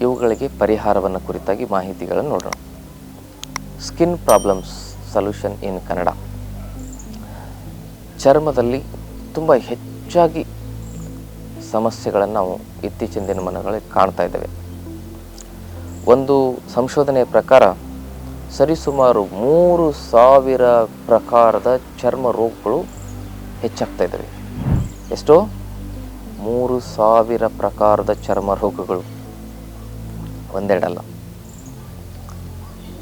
ಇವುಗಳಿಗೆ ಪರಿಹಾರವನ್ನು ಕುರಿತಾಗಿ ಮಾಹಿತಿಗಳನ್ನು ನೋಡೋಣ. Skin problems solution in Kannada ಚರ್ಮದಲ್ಲಿ ತುಂಬ ಹೆಚ್ಚಾಗಿ ಸಮಸ್ಯೆಗಳನ್ನು ನಾವು ಇತ್ತೀಚಿನ ದಿನಮಾನಗಳಲ್ಲಿ ಕಾಣ್ತಾ ಇದ್ದೇವೆ. ಒಂದು ಸಂಶೋಧನೆಯ ಪ್ರಕಾರ ಸರಿಸುಮಾರು ಮೂರು ಸಾವಿರ ಪ್ರಕಾರದ ಚರ್ಮ ರೋಗಗಳು ಹೆಚ್ಚಾಗ್ತಾ ಇದ್ದಾವೆ. ಎಷ್ಟೋ? ಮೂರು ಸಾವಿರ ಪ್ರಕಾರದ ಚರ್ಮ ರೋಗಗಳು. ಒಂದೆರಡಲ್ಲ.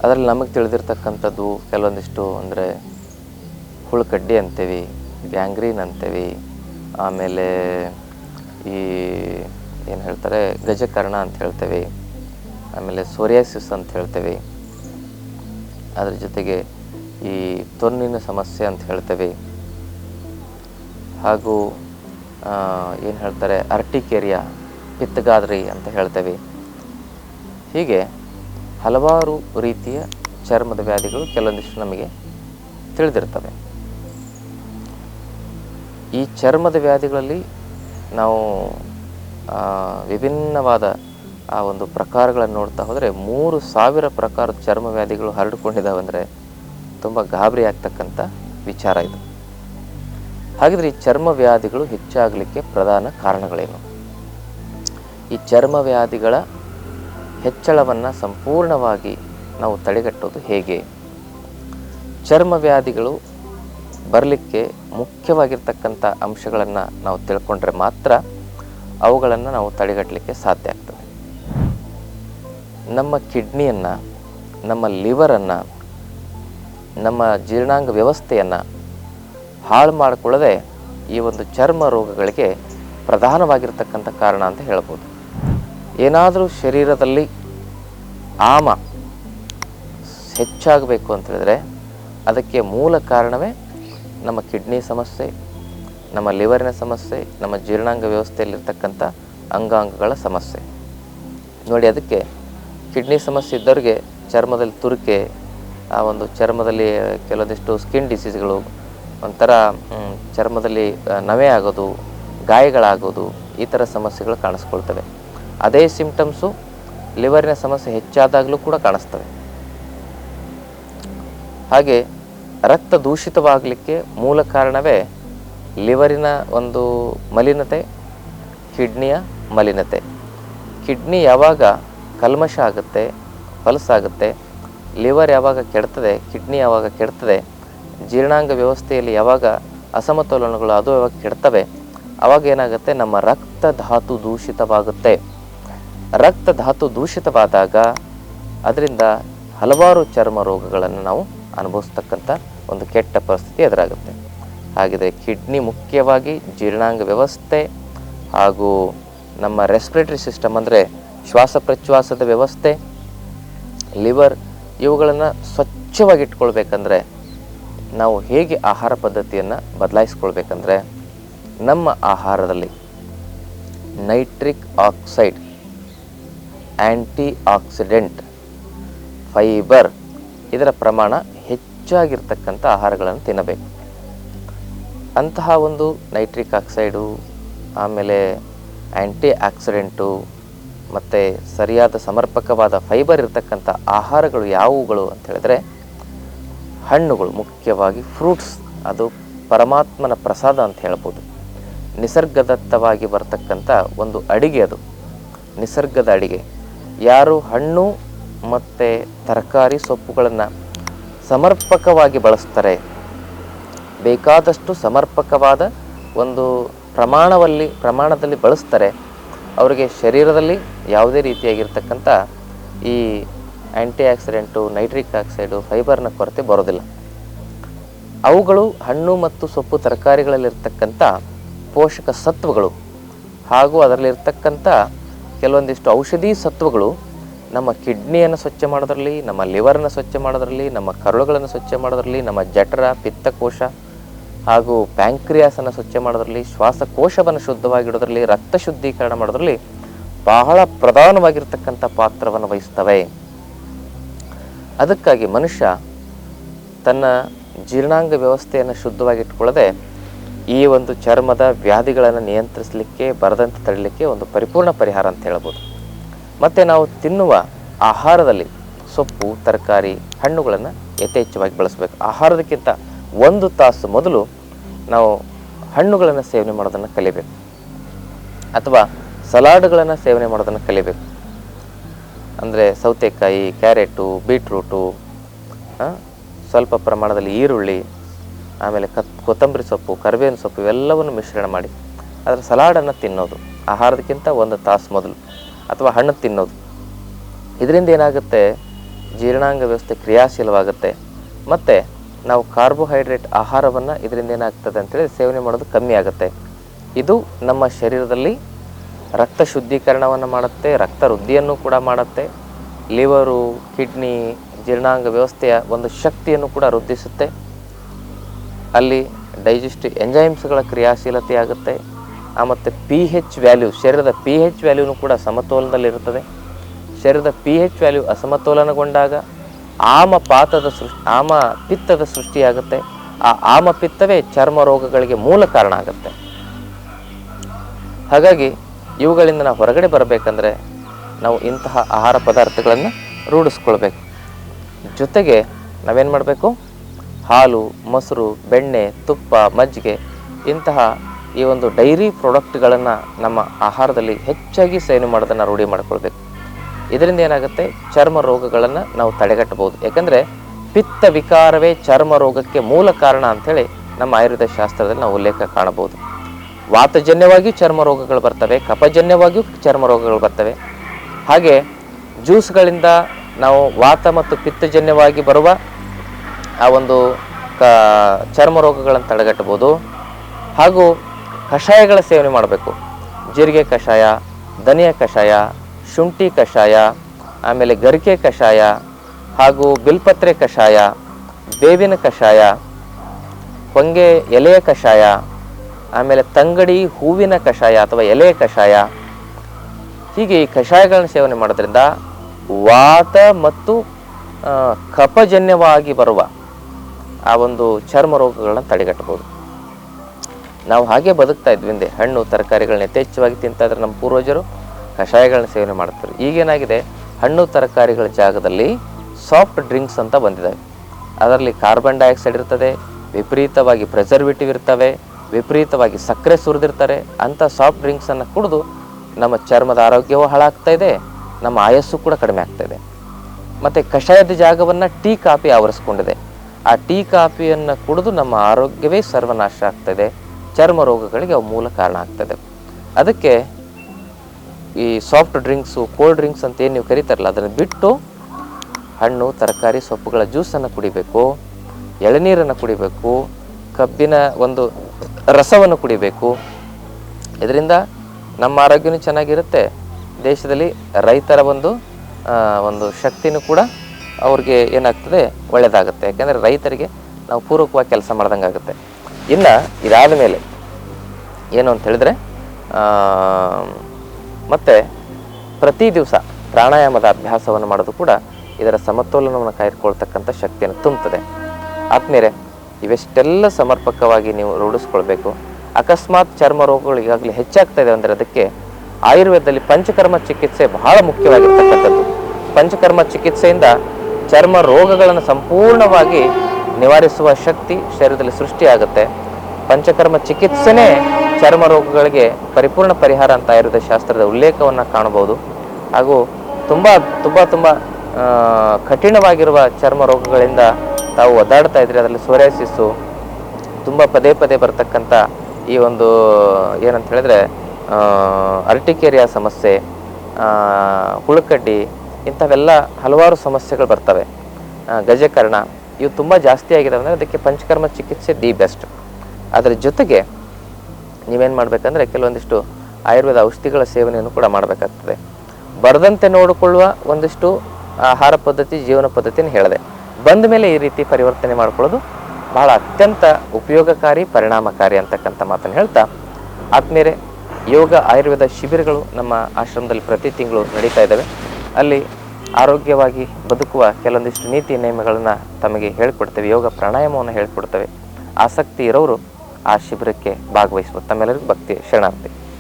ಅದರಲ್ಲಿ ನಮಗೆ ತಿಳಿದಿರ್ತಕ್ಕಂಥದ್ದು ಕೆಲವೊಂದಿಷ್ಟು ಅಂದರೆ ಹುಳುಕಡ್ಡಿ ಅಂತೇವೆ, ಗ್ಯಾಂಗ್ರೀನ್ ಅಂತೇವೆ, ಆಮೇಲೆ ಈ ಏನು ಹೇಳ್ತಾರೆ, ಗಜಕರ್ಣ ಅಂತ ಹೇಳ್ತೇವೆ, ಆಮೇಲೆ ಸೋರಿಯಾಸಿಸ್ ಅಂತ ಹೇಳ್ತೇವೆ. ಅದ್ರ ಜೊತೆಗೆ ಈ ತೊನ್ನಿನ ಸಮಸ್ಯೆ ಅಂತ ಹೇಳ್ತೇವೆ. ಹಾಗೂ ಏನು ಹೇಳ್ತಾರೆ, ಅರ್ಟಿಕೇರಿಯಾ, ಪಿತ್ತಗಾದ್ರಿ ಅಂತ ಹೇಳ್ತೇವೆ. ಹೀಗೆ ಹಲವಾರು ರೀತಿಯ ಚರ್ಮದ ವ್ಯಾಧಿಗಳು ಕೆಲವೊಂದಿಷ್ಟು ನಮಗೆ ತಿಳಿದಿರ್ತವೆ. ಈ ಚರ್ಮದ ವ್ಯಾಧಿಗಳಲ್ಲಿ ನಾವು ವಿಭಿನ್ನವಾದ, ಆ, ಒಂದು ಪ್ರಕಾರಗಳನ್ನು ನೋಡ್ತಾ ಹೋದರೆ ಮೂರು ಸಾವಿರ ಪ್ರಕಾರದ ಚರ್ಮ ವ್ಯಾಧಿಗಳು ಹರಡಿಕೊಂಡಿದ್ದಾವೆ ಅಂದರೆ ತುಂಬ ಗಾಬರಿ ಆಗ್ತಕ್ಕಂಥ ವಿಚಾರ ಇದು. ಹಾಗಿದ್ರೆ ಈ ಚರ್ಮ ವ್ಯಾಧಿಗಳು ಹೆಚ್ಚಾಗಲಿಕ್ಕೆ ಪ್ರಧಾನ ಕಾರಣಗಳೇನು? ಈ ಚರ್ಮ ವ್ಯಾಧಿಗಳ ಹೆಚ್ಚಳವನ್ನು ಸಂಪೂರ್ಣವಾಗಿ ನಾವು ತಡೆಗಟ್ಟೋದು ಹೇಗೆ? ಚರ್ಮ ವ್ಯಾಧಿಗಳು ಬರಲಿಕ್ಕೆ ಮುಖ್ಯವಾಗಿರ್ತಕ್ಕಂಥ ಅಂಶಗಳನ್ನು ನಾವು ತಿಳ್ಕೊಂಡ್ರೆ ಮಾತ್ರ ಅವುಗಳನ್ನು ನಾವು ತಡೆಗಟ್ಟಲಿಕ್ಕೆ ಸಾಧ್ಯ ಆಗ್ತದೆ. ನಮ್ಮ ಕಿಡ್ನಿಯನ್ನು, ನಮ್ಮ ಲಿವರನ್ನು, ನಮ್ಮ ಜೀರ್ಣಾಂಗ ವ್ಯವಸ್ಥೆಯನ್ನು ಹಾಳು ಮಾಡಿಕೊಳ್ಳದೆ ಈ ಒಂದು ಚರ್ಮ ರೋಗಗಳಿಗೆ ಪ್ರಧಾನವಾಗಿರ್ತಕ್ಕಂಥ ಕಾರಣ ಅಂತ ಹೇಳ್ಬೋದು. ಏನಾದರೂ ಶರೀರದಲ್ಲಿ ಆಮ ಹೆಚ್ಚಾಗಬೇಕು ಅಂತ ಹೇಳಿದ್ರೆ ಅದಕ್ಕೆ ಮೂಲ ಕಾರಣವೇ ನಮ್ಮ ಕಿಡ್ನಿ ಸಮಸ್ಯೆ, ನಮ್ಮ ಲಿವರಿನ ಸಮಸ್ಯೆ, ನಮ್ಮ ಜೀರ್ಣಾಂಗ ವ್ಯವಸ್ಥೆಯಲ್ಲಿರ್ತಕ್ಕಂಥ ಅಂಗಾಂಗಗಳ ಸಮಸ್ಯೆ. ನೋಡಿ ಅದಕ್ಕೆ ಕಿಡ್ನಿ ಸಮಸ್ಯೆ ಇದ್ದವ್ರಿಗೆ ಚರ್ಮದಲ್ಲಿ ತುರಿಕೆ, ಆ ಒಂದು ಚರ್ಮದಲ್ಲಿ ಕೆಲವೊಂದಿಷ್ಟು ಸ್ಕಿನ್ ಡಿಸೀಸ್ಗಳು, ಒಂಥರ ಚರ್ಮದಲ್ಲಿ ನವೆ ಆಗೋದು, ಗಾಯಗಳಾಗೋದು ಈ ಥರ ಸಮಸ್ಯೆಗಳು ಕಾಣಿಸ್ಕೊಳ್ತವೆ. ಅದೇ ಸಿಂಪ್ಟಮ್ಸು ಲಿವರಿನ ಸಮಸ್ಯೆ ಹೆಚ್ಚಾದಾಗಲೂ ಕೂಡ ಕಾಣಿಸ್ತವೆ. ಹಾಗೆ ರಕ್ತ ದೂಷಿತವಾಗಲಿಕ್ಕೆ ಮೂಲ ಕಾರಣವೇ ಲಿವರಿನ ಒಂದು ಮಲಿನತೆ, ಕಿಡ್ನಿಯ ಮಲಿನತೆ. ಕಿಡ್ನಿ ಯಾವಾಗ ಕಲ್ಮಶ ಆಗುತ್ತೆ ಹೊಲಸಾಗುತ್ತೆ ಲಿವರ್ ಯಾವಾಗ ಕೆಡ್ತದೆ, ಕಿಡ್ನಿ ಯಾವಾಗ ಕೆಡ್ತದೆ, ಜೀರ್ಣಾಂಗ ವ್ಯವಸ್ಥೆಯಲ್ಲಿ ಯಾವಾಗ ಅಸಮತೋಲನಗಳು ಅದು ಯಾವಾಗ ಕೆಡ್ತವೆ, ಅವಾಗ ಏನಾಗುತ್ತೆ, ನಮ್ಮ ರಕ್ತ ಧಾತು ದೂಷಿತವಾಗುತ್ತೆ. ರಕ್ತ ಧಾತು ದೂಷಿತವಾದಾಗ ಅದರಿಂದ ಹಲವಾರು ಚರ್ಮ ರೋಗಗಳನ್ನು ನಾವು ಅನುಭವಿಸ್ತಕ್ಕಂಥ ಒಂದು ಕೆಟ್ಟ ಪರಿಸ್ಥಿತಿ ಎದುರಾಗುತ್ತೆ. ಹಾಗಿದ್ರೆ ಕಿಡ್ನಿ ಮುಖ್ಯವಾಗಿ ಜೀರ್ಣಾಂಗ ವ್ಯವಸ್ಥೆ ಹಾಗೂ ನಮ್ಮ ರೆಸ್ಪಿರೇಟರಿ ಸಿಸ್ಟಮ್ ಅಂದರೆ ಶ್ವಾಸ ಪ್ರಶ್ವಾಸದ ವ್ಯವಸ್ಥೆ, ಲಿವರ್ ಇವುಗಳನ್ನು ಸ್ವಚ್ಛವಾಗಿ ಇಟ್ಕೊಳ್ಬೇಕಂದ್ರೆ ನಾವು ಹೇಗೆ ಆಹಾರ ಪದ್ಧತಿಯನ್ನು ಬದಲಾಯಿಸ್ಕೊಳ್ಬೇಕಂದ್ರೆ ನಮ್ಮ ಆಹಾರದಲ್ಲಿ nitric oxide antioxidant fibre ಇದರ ಪ್ರಮಾಣ ಹೆಚ್ಚಾಗಿರ್ತಕ್ಕಂಥ ಆಹಾರಗಳನ್ನು ತಿನ್ನಬೇಕು. ಅಂತಹ ಒಂದು ನೈಟ್ರಿಕ್ ಆಕ್ಸೈಡು, ಆಮೇಲೆ ಆ್ಯಂಟಿ ಆಕ್ಸಿಡೆಂಟು ಮತ್ತು ಸರಿಯಾದ ಸಮರ್ಪಕವಾದ ಫೈಬರ್ ಇರತಕ್ಕಂಥ ಆಹಾರಗಳು ಯಾವುವುಗಳು ಅಂತ ಹೇಳಿದ್ರೆ, ಹಣ್ಣುಗಳು, ಮುಖ್ಯವಾಗಿ ಫ್ರೂಟ್ಸ್, ಅದು ಪರಮಾತ್ಮನ ಪ್ರಸಾದ ಅಂತ ಹೇಳ್ಬೋದು. ನಿಸರ್ಗದತ್ತವಾಗಿ ಬರ್ತಕ್ಕಂಥ ಒಂದು ಅಡಿಗೆ ಅದು. ನಿಸರ್ಗದ ಅಡಿಗೆ. ಯಾರು ಹಣ್ಣು ಮತ್ತು ತರಕಾರಿ ಸೊಪ್ಪುಗಳನ್ನು ಸಮರ್ಪಕವಾಗಿ ಬಳಸ್ತಾರೆ? ಬೇಕಾದಷ್ಟು ಸಮರ್ಪಕವಾದ ಒಂದು ಪ್ರಮಾಣದಲ್ಲಿ ಪ್ರಮಾಣದಲ್ಲಿ ಬಳಸ್ತಾರೆ. ಅವರಿಗೆ ಶರೀರದಲ್ಲಿ ಯಾವುದೇ ರೀತಿಯಾಗಿರ್ತಕ್ಕಂಥ ಈ ಆ್ಯಂಟಿ ಆಕ್ಸಿಡೆಂಟು ನೈಟ್ರಿಕ್ ಆಕ್ಸೈಡು, ಫೈಬರ್ನ ಕೊರತೆ ಬರೋದಿಲ್ಲ. ಅವುಗಳು ಹಣ್ಣು ಮತ್ತು ಸೊಪ್ಪು ತರಕಾರಿಗಳಲ್ಲಿರ್ತಕ್ಕಂಥ ಪೋಷಕ ಸತ್ವಗಳು ಹಾಗೂ ಅದರಲ್ಲಿರ್ತಕ್ಕಂಥ ಕೆಲವೊಂದಿಷ್ಟು ಔಷಧಿ ಸತ್ವಗಳು ನಮ್ಮ ಕಿಡ್ನಿಯನ್ನು ಸ್ವಚ್ಛ ಮಾಡೋದ್ರಲ್ಲಿ, ನಮ್ಮ ಲಿವರನ್ನು ಸ್ವಚ್ಛ ಮಾಡೋದ್ರಲ್ಲಿ, ನಮ್ಮ ಕರುಳುಗಳನ್ನು ಸ್ವಚ್ಛ ಮಾಡೋದ್ರಲ್ಲಿ, ನಮ್ಮ ಜಠರ, ಪಿತ್ತಕೋಶ ಹಾಗೂ ಪ್ಯಾಂಕ್ರಿಯಾಸನ್ನು ಸ್ವಚ್ಛ ಮಾಡೋದ್ರಲ್ಲಿ, ಶ್ವಾಸಕೋಶವನ್ನು ಶುದ್ಧವಾಗಿಡೋದ್ರಲ್ಲಿ, ರಕ್ತ ಶುದ್ಧೀಕರಣ ಮಾಡೋದ್ರಲ್ಲಿ ಬಹಳ ಪ್ರಧಾನವಾಗಿರ್ತಕ್ಕಂಥ ಪಾತ್ರವನ್ನು ವಹಿಸ್ತವೆ. ಅದಕ್ಕಾಗಿ ಮನುಷ್ಯ ತನ್ನ ಜೀರ್ಣಾಂಗ ವ್ಯವಸ್ಥೆಯನ್ನು ಶುದ್ಧವಾಗಿಟ್ಕೊಳ್ಳದೆ ಈ ಒಂದು ಚರ್ಮದ ವ್ಯಾಧಿಗಳನ್ನು ನಿಯಂತ್ರಿಸಲಿಕ್ಕೆ, ಬರದಂತೆ ತಡಲಿಕ್ಕೆ ಒಂದು ಪರಿಪೂರ್ಣ ಪರಿಹಾರ ಅಂತ ಹೇಳ್ಬೋದು. ಮತ್ತು ನಾವು ತಿನ್ನುವ ಆಹಾರದಲ್ಲಿ ಸೊಪ್ಪು, ತರಕಾರಿ, ಹಣ್ಣುಗಳನ್ನು ಯಥೇಚ್ಛವಾಗಿ ಬಳಸಬೇಕು. ಆಹಾರದಕ್ಕಿಂತ ಒಂದು ತಾಸು ಮೊದಲು ನಾವು ಹಣ್ಣುಗಳನ್ನು ಸೇವನೆ ಮಾಡೋದನ್ನು ಕಲಿಬೇಕು. ಅಥವಾ ಸಲಾಡ್ಗಳನ್ನು ಸೇವನೆ ಮಾಡೋದನ್ನು ಕಲಿಬೇಕು. ಅಂದರೆ ಸೌತೆಕಾಯಿ, ಕ್ಯಾರೆಟು, ಬೀಟ್ರೂಟು ಸ್ವಲ್ಪ ಪ್ರಮಾಣದಲ್ಲಿ ಈರುಳ್ಳಿ ಆಮೇಲೆ ಕತ್, ಕೊತ್ತಂಬರಿ ಸೊಪ್ಪು, ಕರಿಬೇವಿನ ಸೊಪ್ಪು ಇವೆಲ್ಲವನ್ನು ಮಿಶ್ರಣ ಮಾಡಿ, ಅದರ ಸಲಾಡನ್ನು ತಿನ್ನೋದು. ಆಹಾರದಕ್ಕಿಂತ ಒಂದು ತಾಸು ಮೊದಲು, ಅಥವಾ ಹಣ್ಣು ತಿನ್ನೋದು. ಇದರಿಂದ ಏನಾಗುತ್ತೆ? ಜೀರ್ಣಾಂಗ ವ್ಯವಸ್ಥೆ ಕ್ರಿಯಾಶೀಲವಾಗುತ್ತೆ. ಮತ್ತು ನಾವು ಕಾರ್ಬೋಹೈಡ್ರೇಟ್ ಆಹಾರವನ್ನು ಇದರಿಂದ ಏನಾಗ್ತದೆ ಅಂತೇಳಿ ಸೇವನೆ ಮಾಡೋದು ಕಮ್ಮಿ ಆಗುತ್ತೆ. ಇದು ನಮ್ಮ ಶರೀರದಲ್ಲಿ ರಕ್ತ ಶುದ್ಧೀಕರಣವನ್ನು ಮಾಡುತ್ತೆ, ರಕ್ತ ವೃದ್ಧಿಯನ್ನು ಕೂಡ ಮಾಡುತ್ತೆ, ಲಿವರು, ಕಿಡ್ನಿ, ಜೀರ್ಣಾಂಗ ವ್ಯವಸ್ಥೆಯ ಒಂದು ಶಕ್ತಿಯನ್ನು ಕೂಡ ವೃದ್ಧಿಸುತ್ತೆ. ಅಲ್ಲಿ ಡೈಜೆಸ್ಟಿವ್ ಎಂಜೈಮ್ಸ್ಗಳ ಕ್ರಿಯಾಶೀಲತೆ ಆಗುತ್ತೆ ಆ ಮತ್ತು ಪಿ ಹೆಚ್ ವ್ಯಾಲ್ಯೂ ಶರೀರದ ಪಿ ಹೆಚ್ ವ್ಯಾಲ್ಯೂನು ಕೂಡ ಸಮತೋಲನದಲ್ಲಿರುತ್ತದೆ. ಶರೀರದ ಪಿ ಹೆಚ್ ವ್ಯಾಲ್ಯೂ ಅಸಮತೋಲನಗೊಂಡಾಗ ಆಮ ಪಾತದ ಸೃಷ್ಟಿ, ಆಮ ಪಿತ್ತದ ಸೃಷ್ಟಿಯಾಗುತ್ತೆ. ಆ ಆಮ ಪಿತ್ತವೇ ಚರ್ಮ ರೋಗಗಳಿಗೆ ಮೂಲ ಕಾರಣ ಆಗುತ್ತೆ. ಹಾಗಾಗಿ ಇವುಗಳಿಂದ ನಾವು ಹೊರಗಡೆ ಬರಬೇಕಂದ್ರೆ ನಾವು ಇಂತಹ ಆಹಾರ ಪದಾರ್ಥಗಳನ್ನು ರೂಢಿಸ್ಕೊಳ್ಬೇಕು. ಜೊತೆಗೆ ನಾವೇನು ಮಾಡಬೇಕು? ಹಾಲು, ಮೊಸರು, ಬೆಣ್ಣೆ, ತುಪ್ಪ, ಮಜ್ಜಿಗೆ ಇಂತಹ ಈ ಒಂದು ಡೈರಿ ಪ್ರಾಡಕ್ಟ್ಗಳನ್ನು ನಮ್ಮ ಆಹಾರದಲ್ಲಿ ಹೆಚ್ಚಾಗಿ ಸೇವನೆ ಮಾಡೋದನ್ನು ರೂಢಿ ಮಾಡಿಕೊಳ್ಬೇಕು. ಇದರಿಂದ ಏನಾಗುತ್ತೆ? ಚರ್ಮ ರೋಗಗಳನ್ನು ನಾವು ತಡೆಗಟ್ಟಬಹುದು. ಯಾಕಂದರೆ ಪಿತ್ತ ವಿಕಾರವೇ ಚರ್ಮ ರೋಗಕ್ಕೆ ಮೂಲ ಕಾರಣ ಅಂಥೇಳಿ ನಮ್ಮ ಆಯುರ್ವೇದ ಶಾಸ್ತ್ರದಲ್ಲಿ ನಾವು ಉಲ್ಲೇಖ ಕಾಣಬಹುದು. ವಾತಜನ್ಯವಾಗಿಯೂ ಚರ್ಮ ರೋಗಗಳು ಬರ್ತವೆ, ಕಪಜನ್ಯವಾಗಿಯೂ ಚರ್ಮ ರೋಗಗಳು ಬರ್ತವೆ. ಹಾಗೆ ಜ್ಯೂಸ್ಗಳಿಂದ ನಾವು ವಾತ ಮತ್ತು ಪಿತ್ತಜನ್ಯವಾಗಿ ಬರುವ ಆ ಒಂದು ಕ, ಚರ್ಮ ರೋಗಗಳನ್ನು ತಡೆಗಟ್ಟಬಹುದು. ಹಾಗೂ ಕಷಾಯಗಳ ಸೇವನೆ ಮಾಡಬೇಕು. ಜೀರಿಗೆ ಕಷಾಯ, ಧನಿಯ ಕಷಾಯ, ಶುಂಠಿ ಕಷಾಯ, ಆಮೇಲೆ ಗರಿಕೆ ಕಷಾಯ, ಹಾಗೂ ಬಿಲ್ಪತ್ರೆ ಕಷಾಯ, ಬೇವಿನ ಕಷಾಯ, ಹೊಂಗೆ ಎಲೆಯ ಕಷಾಯ, ಆಮೇಲೆ ತಂಗಡಿ ಹೂವಿನ ಕಷಾಯ ಅಥವಾ ಎಲೆಯ ಕಷಾಯ. ಹೀಗೆ ಈ ಕಷಾಯಗಳನ್ನು ಸೇವನೆ ಮಾಡೋದ್ರಿಂದ ವಾತ ಮತ್ತು ಕಪಜನ್ಯವಾಗಿ ಬರುವ ಆ ಒಂದು ಚರ್ಮ ರೋಗಗಳನ್ನ ತಡೆಗಟ್ಟಬಹುದು. ನಾವು ಹಾಗೆ ಬದುಕ್ತಾ ಇದ್ವಿ ಹಿಂದೆ ಹಣ್ಣು, ತರಕಾರಿಗಳನ್ನ ಯಥೇಚ್ಛವಾಗಿ ತಿಂತಾಯಿದ್ರೆ ನಮ್ಮ ಪೂರ್ವಜರು ಕಷಾಯಗಳನ್ನ ಸೇವನೆ ಮಾಡ್ತಾರೆ ಈಗೇನಾಗಿದೆ, ಹಣ್ಣು, ತರಕಾರಿಗಳ ಜಾಗದಲ್ಲಿ ಸಾಫ್ಟ್ ಡ್ರಿಂಕ್ಸ್ ಅಂತ ಬಂದಿದ್ದಾವೆ ಅದರಲ್ಲಿ ಕಾರ್ಬನ್ ಡೈಆಕ್ಸೈಡ್ ಇರ್ತದೆ, ವಿಪರೀತವಾಗಿ ಪ್ರೆಸರ್ವೇಟಿವ್ ಇರ್ತವೆ, ವಿಪರೀತವಾಗಿ ಸಕ್ಕರೆ ಸುರಿದಿರ್ತಾರೆ, ಅಂಥ ಸಾಫ್ಟ್ ಡ್ರಿಂಕ್ಸನ್ನು ಕುಡಿದು ನಮ್ಮ ಚರ್ಮದ ಆರೋಗ್ಯವೂ ಹಾಳಾಗ್ತಾ ಇದೆ, ನಮ್ಮ ಆಯಸ್ಸು ಕೂಡ ಕಡಿಮೆ ಆಗ್ತಾ ಇದೆ. ಮತ್ತು ಕಷಾಯದ ಜಾಗವನ್ನು ಟೀ, ಕಾಫಿ ಆವರಿಸ್ಕೊಂಡಿದೆ. ಆ ಟೀ ಕಾಫಿಯನ್ನು ಕುಡಿದು ನಮ್ಮ ಆರೋಗ್ಯವೇ ಸರ್ವನಾಶ ಆಗ್ತದೆ. ಚರ್ಮ ರೋಗಗಳಿಗೆ ಅವು ಮೂಲ ಕಾರಣ ಆಗ್ತದೆ. ಅದಕ್ಕೆ ಈ ಸಾಫ್ಟ್ ಡ್ರಿಂಕ್ಸು ಕೋಲ್ಡ್ ಡ್ರಿಂಕ್ಸ್ ಅಂತ ಏನು ನೀವು ಕರೀತಾರಲ್ಲ, ಅದನ್ನು ಬಿಟ್ಟು ಹಣ್ಣು, ತರಕಾರಿ, ಸೊಪ್ಪುಗಳ ಜ್ಯೂಸನ್ನು ಕುಡಿಬೇಕು. ಎಳನೀರನ್ನು ಕುಡಿಬೇಕು. ಕಬ್ಬಿನ ಒಂದು ರಸವನ್ನು ಕುಡಿಬೇಕು. ಇದರಿಂದ ನಮ್ಮ ಆರೋಗ್ಯನೂ ಚೆನ್ನಾಗಿರುತ್ತೆ. ದೇಶದಲ್ಲಿ ರೈತರ ಒಂದು ಒಂದು ಶಕ್ತಿನೂ ಕೂಡ ಅವ್ರಿಗೆ ಏನಾಗ್ತದೆ? ಒಳ್ಳೆಯದಾಗುತ್ತೆ ಯಾಕೆಂದರೆ ರೈತರಿಗೆ ನಾವು ಪೂರ್ವಕವಾಗಿ ಕೆಲಸ ಮಾಡ್ದಂಗೆ ಆಗುತ್ತೆ. ಇನ್ನು ಇದಾದ ಮೇಲೆ ಏನು ಅಂತ ಹೇಳಿದ್ರೆ ಮತ್ತು ಪ್ರತಿ ದಿವಸ ಪ್ರಾಣಾಯಾಮದ ಅಭ್ಯಾಸವನ್ನು ಮಾಡೋದು ಕೂಡ ಇದರ ಸಮತೋಲನವನ್ನು ಕಾಯ್ದುಕೊಳ್ತಕ್ಕಂಥ ಶಕ್ತಿಯನ್ನು ತುಂಬುತ್ತದೆ. ಆದ್ಮೇಲೆ ಇವೆಷ್ಟೆಲ್ಲ ಸಮರ್ಪಕವಾಗಿ ನೀವು ರೂಢಿಸ್ಕೊಳ್ಬೇಕು. ಅಕಸ್ಮಾತ್ ಚರ್ಮ ರೋಗಗಳು ಈಗಾಗಲೇ ಹೆಚ್ಚಾಗ್ತಾ ಇದೆ ಅಂದರೆ ಅದಕ್ಕೆ ಆಯುರ್ವೇದದಲ್ಲಿ ಪಂಚಕರ್ಮ ಚಿಕಿತ್ಸೆ ಬಹಳ ಮುಖ್ಯವಾಗಿರ್ತಕ್ಕಂಥದ್ದು. ಪಂಚಕರ್ಮ ಚಿಕಿತ್ಸೆಯಿಂದ ಚರ್ಮ ರೋಗಗಳನ್ನು ಸಂಪೂರ್ಣವಾಗಿ ನಿವಾರಿಸುವ ಶಕ್ತಿ ಶರೀರದಲ್ಲಿ ಸೃಷ್ಟಿಯಾಗುತ್ತೆ. ಪಂಚಕರ್ಮ ಚಿಕಿತ್ಸೆನೇ ಚರ್ಮ ರೋಗಗಳಿಗೆ ಪರಿಪೂರ್ಣ ಪರಿಹಾರ ಅಂತ ಆಯುರ್ವೇದ ಶಾಸ್ತ್ರದ ಉಲ್ಲೇಖವನ್ನು ಕಾಣಬಹುದು. ಹಾಗೂ ತುಂಬ ತುಂಬ ತುಂಬ ಕಠಿಣವಾಗಿರುವ ಚರ್ಮ ರೋಗಗಳಿಂದ ತಾವು ಒದ್ದಾಡ್ತಾ ಇದ್ರೆ ಅದರಲ್ಲಿ ಸೋರಿಯಾಸಿಸ್ಸು ತುಂಬ ಪದೇ ಪದೇ ಬರ್ತಕ್ಕಂಥ ಈ ಒಂದು, ಏನಂತ ಹೇಳಿದ್ರೆ ಅರ್ಟಿಕೇರಿಯಾ ಸಮಸ್ಯೆ ಹುಳುಕಡ್ಡಿ ಇಂಥವೆಲ್ಲ ಹಲವಾರು ಸಮಸ್ಯೆಗಳು ಬರ್ತವೆ. ಗಜಕರ್ಣ, ಇವು ತುಂಬ ಜಾಸ್ತಿ ಆಗಿದೆ ಅಂದರೆ ಅದಕ್ಕೆ ಪಂಚಕರ್ಮ ಚಿಕಿತ್ಸೆ ದಿ ಬೆಸ್ಟ್. ಅದರ ಜೊತೆಗೆ ನೀವೇನು ಮಾಡಬೇಕಂದ್ರೆ ಕೆಲವೊಂದಿಷ್ಟು ಆಯುರ್ವೇದ ಔಷಧಿಗಳ ಸೇವನೆಯನ್ನು ಕೂಡ ಮಾಡಬೇಕಾಗ್ತದೆ. ಬರದಂತೆ ನೋಡಿಕೊಳ್ಳುವ ಒಂದಿಷ್ಟು ಆಹಾರ ಪದ್ಧತಿ, ಜೀವನ ಪದ್ಧತಿಯನ್ನು ಹೇಳಿದೆ. ಬಂದ ಮೇಲೆ ಈ ರೀತಿ ಪರಿವರ್ತನೆ ಮಾಡಿಕೊಳ್ಳೋದು ಬಹಳ ಅತ್ಯಂತ ಉಪಯೋಗಕಾರಿ, ಪರಿಣಾಮಕಾರಿ ಅಂತಕ್ಕಂಥ ಮಾತನ್ನು ಹೇಳ್ತಾ ಆದ್ಮೇಲೆ ಯೋಗ, ಆಯುರ್ವೇದ ಶಿಬಿರಗಳು ನಮ್ಮ ಆಶ್ರಮದಲ್ಲಿ ಪ್ರತಿ ತಿಂಗಳು ನಡೀತಾ ಇದ್ದಾವೆ ಅಲ್ಲಿ ಆರೋಗ್ಯವಾಗಿ ಬದುಕುವ ಕೆಲವೊಂದಿಷ್ಟು ನೀತಿ ನಿಯಮಗಳನ್ನು ತಮಗೆ ಹೇಳಿಕೊಡ್ತೇವೆ. ಯೋಗ ಪ್ರಾಣಾಯಾಮವನ್ನು ಹೇಳಿಕೊಡ್ತೇವೆ. ಆಸಕ್ತಿ ಇರೋರು ಆ ಶಿಬಿರಕ್ಕೆ ಭಾಗವಹಿಸುವ. ತಮ್ಮೆಲ್ಲರಿಗೂ ಭಕ್ತಿ ಶರಣಾರ್ಥಿ.